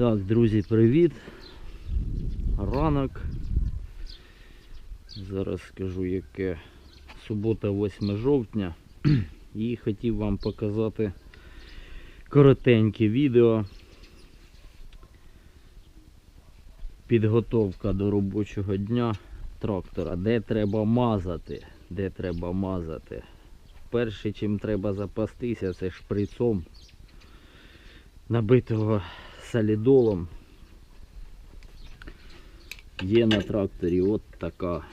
Так, друзі, привіт. Ранок. Зараз скажу, яке субота, 8 жовтня. І хотів вам показати коротеньке відео. Підготовка до робочого дня трактора. Де треба мазати. Де треба мазати. Перше, чим треба запастися, це шприцом набитого солідолом. Є на тракторі от така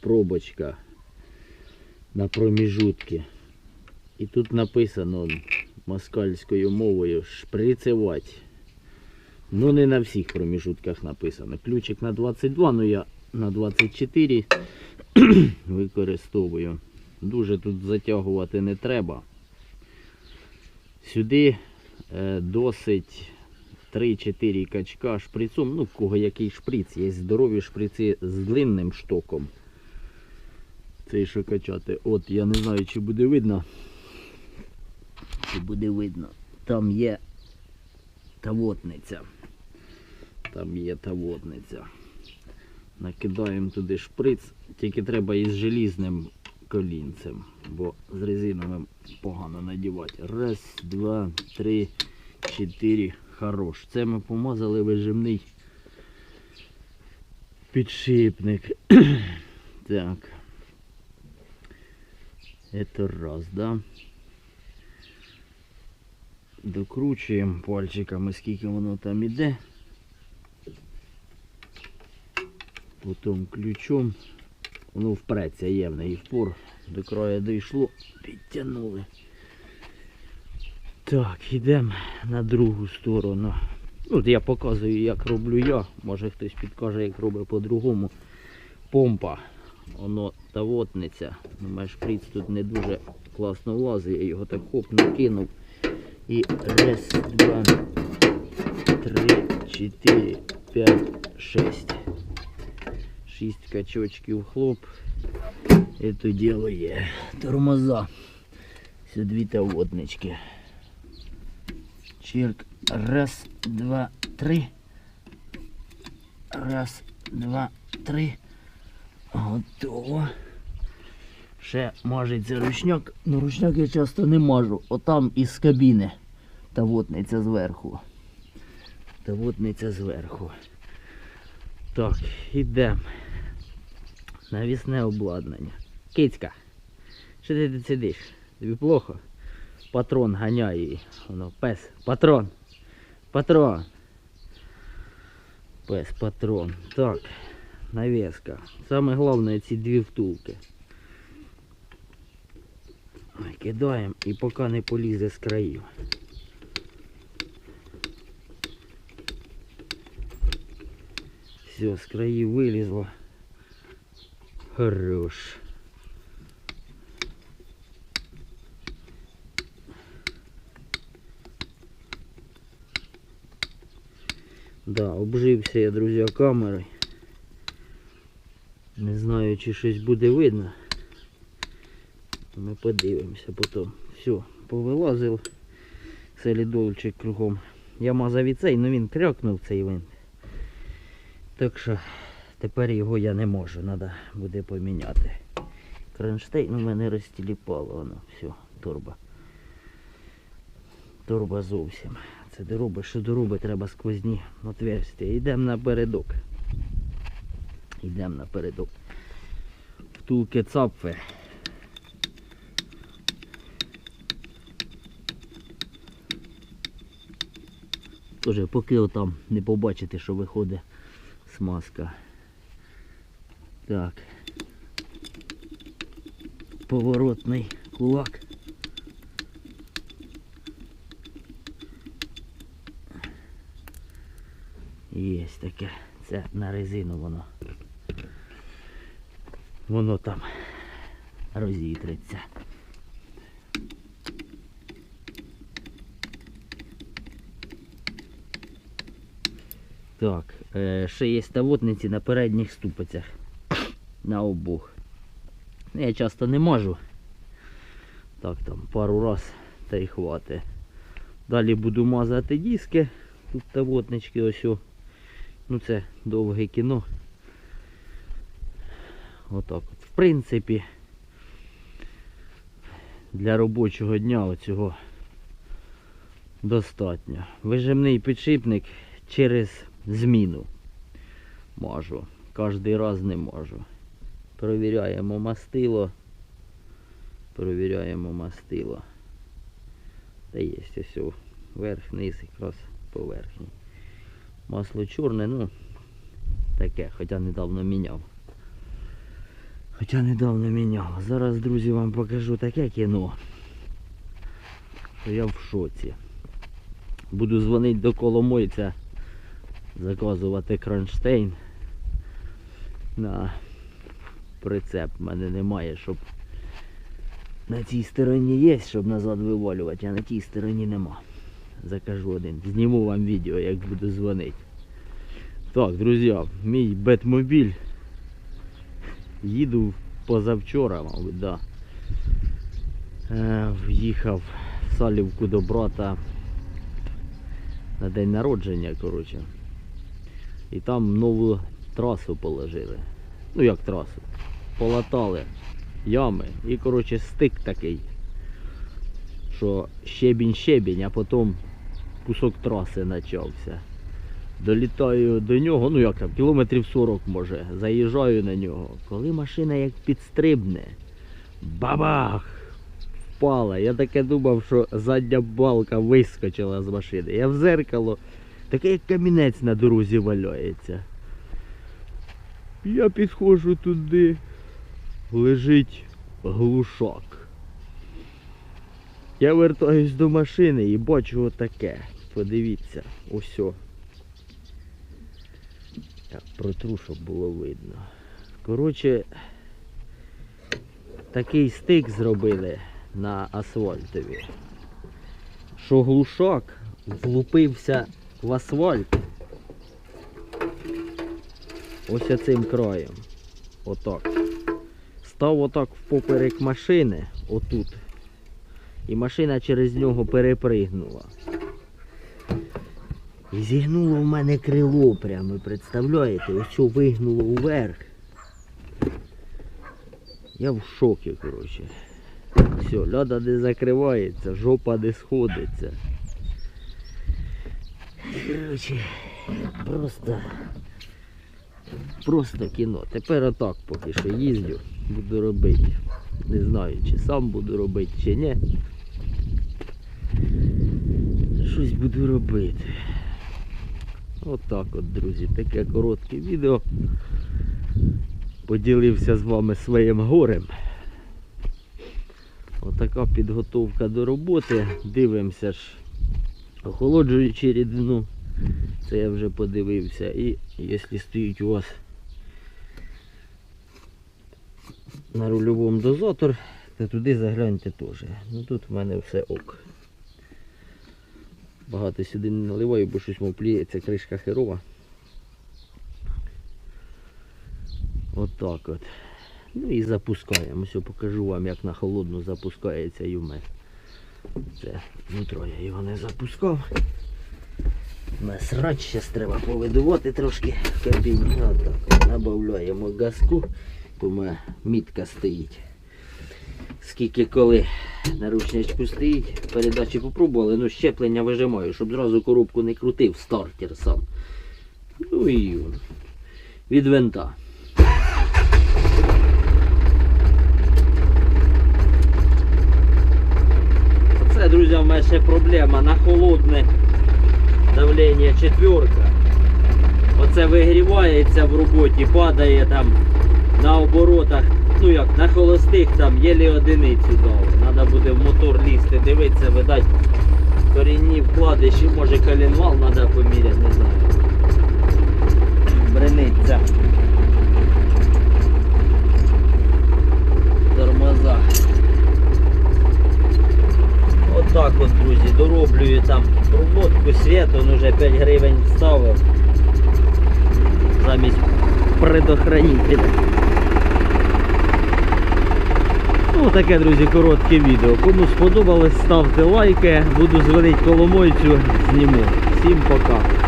пробочка на проміжутки. І тут написано москальською мовою шприцевать. Ну не на всіх проміжутках написано. Ключик на 22, ну я на 24 використовую. Дуже тут затягувати не треба. Сюди досить 3-4 качка шприцом. Ну, в кого який шприц. Є здорові шприци з длинним штоком. Цей що качати. От, я не знаю, чи буде видно. Чи буде видно. Там є тавотниця. Там є тавотниця. Накидаємо туди шприц, тільки треба із желізним колінцем, бо з резиновим погано надівати. Раз, два, три, чотири. Хорош. Це ми помазали вижимний підшипник. так. Это раз, да? Докручуємо пальчиками, скільки воно там іде. Потім ключом. Воно впреться євно і впор до краю дійшло, підтягнули. Так, йдемо на другу сторону. Ну, я показую, як роблю я. Може хтось підкаже, як робить по-другому. Помпа. Воно тавотниця. Думаю, шприц тут не дуже класно влазить. Я його так хоп накинув. І раз, два, три, чотири, п'ять, шість. Шість качочків хлоп. І то діло є. Тормоза. Все дві тавотнички. Чирк. Раз, два, три. Раз, два, три. Готово. Ще мажеться ручняк. Ну ручняк я часто не мажу. Отам із кабіни. Та вотниця зверху. Та вотниця зверху. Так, ідемо. Навісне обладнання. Кицька. Що ти тут сидиш? Тобі плохо? Патрон ганяє її. Воно, пес. Патрон. Патрон. Пес, патрон. Так, навеска. Саме головне ці дві втулки. Кидаємо і поки не полізе з країв. Все, з країв вилізло. Хорош. Да, обжився я, друзі, камерою. Не знаю, чи щось буде видно. Ми подивимося потім. Все, повилазив солідолчик кругом. Я мазав і цей, але він крякнув цей винт. Так що тепер його я не можу, треба буде поміняти. Кронштейн у мене розтіліпало, воно, все, торба. Торба зовсім. Це дороби, що дороби треба сквозні отверстия. Йдемо напередок. Йдемо напередок. Втулки цапфи. Тоже поки отам не побачите, що виходить смазка. Так. Поворотний кулак. Є таке. Це на резину воно. Воно там розітриться. Так, е, ще є ставотниці на передніх ступицях. На обох. Ну, Я часто не можу. Так там пару раз та й хватить. Далі буду мазати диски Тут тавотнички ось. Ну це довге кіно. Отак от. В принципі, для робочого дня оцього достатньо. Вижимний підшипник через зміну можу. Кожний раз не можу. Провіряємо мастило. Провіряємо мастило. Та є о, верх, низ, якраз поверхні. Масло чорне, ну таке, хоча недавно міняв. Хоча недавно міняв. Зараз, друзі, вам покажу таке кіно. Я в шоці. Буду дзвонити до Коломойця, заказувати кронштейн. На прицеп в мене немає, щоб на цій стороні є, щоб назад вивалювати, а на тій стороні нема. Закажу один. Зніму вам відео, як буду дзвонити. Так, друзі, мій бетмобіль. Їду позавчора, мабуть, да. Е, в'їхав в Салівку до брата на день народження, коротше. І там нову трасу положили. Ну як трасу? Полатали ями. І, коротше, стик такий. Що щебінь-щебінь, а потім кусок траси почався. Долітаю до нього, ну як там, кілометрів 40 може. Заїжджаю на нього. Коли машина як підстрибне, бабах! Впала. Я таке думав, що задня балка вискочила з машини. Я в зеркало, таке як камінець на дорозі валяється. Я підходжу туди, лежить глушак. Я вертаюсь до машини і бачу отаке. Подивіться, усьо. Так, протру, щоб було видно. Коротше, такий стик зробили на асфальтові, що глушак влупився в асфальт ось цим краєм. Отак. Став отак впоперек машини, отут. І машина через нього перепригнула. І зігнуло в мене крило прямо, представляєте? Ось що вигнуло вверх. Я в шокі, коротше. Все, ляда не закривається, жопа не сходиться. Коротше, просто. Просто кіно. Тепер отак поки що їздю, буду робити. Не знаю, чи сам буду робити, чи ні. Щось буду робити. Отак от, друзі, таке коротке відео. Поділився з вами своїм горем. Отака підготовка до роботи. Дивимося ж, охолоджуючи рідину. Це я вже подивився. І якщо стоїть у вас на рульовому дозатор, то туди загляньте теж. Ну тут в мене все ок. Багато сюди не наливаю, бо щось мов пліється, кришка херова. Отак от. Ну і запускаємо. Я покажу вам, як на холодну запускається юме. Це нутро я його не запускав. Насрать, зараз треба повидувати трошки в кабіні. Отак. Набавляємо газку, бо моя мітка стоїть. Скільки коли на ручничку стоїть, передачі попробували, ну щеплення вижимаю, щоб зразу коробку не крутив, стартер сам. Ну і від винта. Оце, друзі, в мене ще проблема на холодне давлення четверка. Оце вигрівається в роботі, падає там на оборотах, ну як на холостих там єлі одиницю дав. Треба буде в мотор лізти, дивитися, видать корінні вкладиші, може коленвал треба поміряти, не знаю. Брениться. Тормоза. Отак от, друзі, дороблюю там проводку світу, він вже 5 гривень вставив. Замість предохранителя. Ну таке, друзі, коротке відео. Кому сподобалось, ставте лайки. Буду дзвонити коломойцю, зніму. Всім пока.